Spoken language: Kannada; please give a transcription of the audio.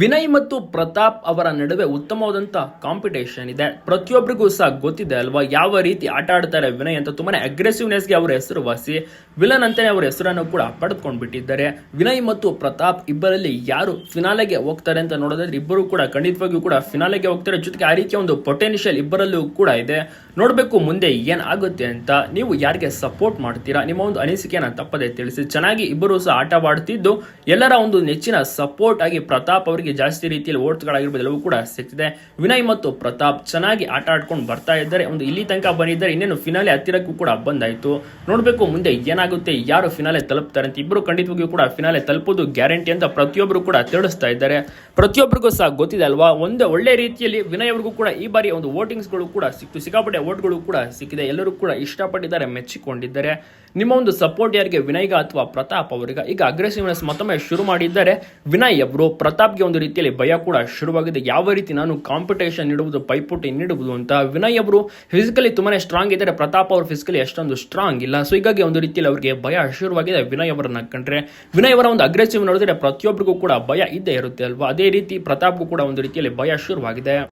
ವಿನಯ್ ಮತ್ತು ಪ್ರತಾಪ್ ಅವರ ನಡುವೆ ಉತ್ತಮವಾದಂತ ಕಾಂಪಿಟೇಷನ್ ಇದೆ. ಪ್ರತಿಯೊಬ್ಬರಿಗೂ ಸಹ ಗೊತ್ತಿದೆ ಅಲ್ವಾ? ಯಾವ ರೀತಿ ಆಟ ಆಡ್ತಾರೆ ವಿನಯ್ ಅಂತ ತುಂಬಾನೇ ಅಗ್ರೆಸಿವ್ನೆಸ್ಗೆ ಅವರ ಹೆಸರು ವಾಸಿ ವಿಲನ್ ಅಂತಾನೆ ಅವರ ಹೆಸರನ್ನು ಕೂಡ ಪಡೆದುಕೊಂಡು ಬಿಟ್ಟಿದ್ದಾರೆ. ವಿನಯ್ ಮತ್ತು ಪ್ರತಾಪ್ ಇಬ್ಬರಲ್ಲಿ ಯಾರು ಫಿನಾಲೆಗೆ ಹೋಗ್ತಾರೆ ಅಂತ ನೋಡೋದಾದ್ರೆ ಇಬ್ಬರು ಕೂಡ ಖಂಡಿತವಾಗಿಯೂ ಕೂಡ ಫಿನಾಲೆಗೆ ಹೋಗ್ತಾರೆ. ಜೊತೆಗೆ ಆ ರೀತಿಯ ಒಂದು ಪೊಟೆನ್ಷಿಯಲ್ ಇಬ್ಬರಲ್ಲೂ ಕೂಡ ಇದೆ. ನೋಡಬೇಕು ಮುಂದೆ ಏನಾಗುತ್ತೆ ಅಂತ ನೀವು ಯಾರಿಗೆ ಸಪೋರ್ಟ್ ಮಾಡ್ತೀರಾ? ನಿಮ್ಮ ಒಂದು ಅನಿಸಿಕೆಯನ್ನ ತಪ್ಪದೆ ತಿಳಿಸಿ. ಚೆನ್ನಾಗಿ ಇಬ್ಬರು ಸಹ ಆಟವಾಡ್ತಿದ್ದು ಎಲ್ಲರ ಒಂದು ನೆಚ್ಚಿನ ಸಪೋರ್ಟ್ ಆಗಿ ಪ್ರತಾಪ್ ಅವರಿಗೆ ಜಾಸ್ತಿ ರೀತಿಯಲ್ಲಿ ಓಟ್ಸ್ಗಳಾಗಿರ್ಬೋದು, ಎಲ್ಲವೂ ಕೂಡ ಸಿಗ್ತಿದೆ ವಿನಯ್ ಮತ್ತು ಪ್ರತಾಪ್ ಚೆನ್ನಾಗಿ ಆಟ ಆಡ್ಕೊಂಡು ಬರ್ತಾ ಇದ್ದಾರೆ. ಒಂದು ಇಲ್ಲಿ ತನಕ ಬಂದಿದ್ದಾರೆ, ಇನ್ನೇನು ಫಿನಾಲೆ ಹತ್ತಿರಕ್ಕೂ ಕೂಡ ಬಂದಾಯ್ತು. ನೋಡಬೇಕು ಮುಂದೆ ಏನಾಗುತ್ತೆ, ಯಾರು ಫಿನಾಲೆ ತಲುಪ್ತಾರೆ ಅಂತ. ಇಬ್ಬರು ಖಂಡಿತವಾಗಿಯೂ ಕೂಡ ಫಿನಾಲೆ ತಲುಪೋದು ಗ್ಯಾರಂಟಿ ಅಂತ ಪ್ರತಿಯೊಬ್ಬರು ಕೂಡ ತಿಳಿಸ್ತಾ ಇದ್ದಾರೆ. ಪ್ರತಿಯೊಬ್ಬರಿಗೂ ಸಹ ಗೊತ್ತಿದೆ ಅಲ್ವಾ? ಒಂದು ಒಳ್ಳೆ ರೀತಿಯಲ್ಲಿ ವಿನಯ್ ಅವ್ರಿಗೂ ಕೂಡ ಈ ಬಾರಿ ಒಂದು ವೋಟಿಂಗ್ಸ್ಗಳು ಕೂಡ ಸಿಕ್ತು. ಸಿಕ್ಕಾಪಟ್ಟೆ ಓಟ್ಗಳು ಕೂಡ ಸಿಕ್ಕಿದೆ. ಎಲ್ಲರೂ ಕೂಡ ಇಷ್ಟಪಟ್ಟಿದ್ದಾರೆ, ಮೆಚ್ಚಿಕೊಂಡಿದ್ದಾರೆ. ನಿಮ್ಮ ಒಂದು ಸಪೋರ್ಟ್ ಯಾರಿಗೆ? ವಿನಯ್ಗ ಅಥವಾ ಪ್ರತಾಪ್ ಅವರಿಗೆ? ಈಗ ಅಗ್ರೆಸಿವ್ನೆಸ್ ಮತ್ತೊಮ್ಮೆ ಶುರು ಮಾಡಿದ್ದಾರೆ. ವಿನಯ್ ಅವರು ಪ್ರತಾಪ್ಗೆ ಒಂದು ರೀತಿಯಲ್ಲಿ ಭಯ ಕೂಡ ಶುರುವಾಗಿದೆ. ಯಾವ ರೀತಿ ನಾನು ಕಾಂಪಿಟೇಷನ್ ನೀಡುವುದು, ಪೈಪೋಟಿ ನೀಡುವುದು ಅಂತ ವಿನಯ್ ಅವರು ಫಿಸಿಕಲಿ ತುಂಬಾ ಸ್ಟ್ರಾಂಗ್ ಇದ್ದಾರೆ. ಪ್ರತಾಪ್ ಅವರು ಫಿಸಿಕಲಿ ಅಷ್ಟೊಂದು ಸ್ಟ್ರಾಂಗ್ ಇಲ್ಲ. ಸೊ ಹೀಗಾಗಿ ಒಂದು ರೀತಿಯಲ್ಲಿ ಅವರಿಗೆ ಭಯ ಶುರುವಾಗಿದೆ ವಿನಯ್ ಅವರನ್ನ ಕಂಡ್ರೆ. ವಿನಯ್ ಅವರ ಒಂದು ಅಗ್ರೆಸಿವ್ ನೋಡಿದ್ರೆ ಪ್ರತಿಯೊಬ್ಬರಿಗೂ ಕೂಡ ಭಯ ಇದ್ದೇ ಇರುತ್ತೆ ಅಲ್ವಾ? ಅದೇ ರೀತಿ ಪ್ರತಾಪ್ಗೂ ಕೂಡ ಒಂದು ರೀತಿಯಲ್ಲಿ ಭಯ ಶುರುವಾಗಿದೆ.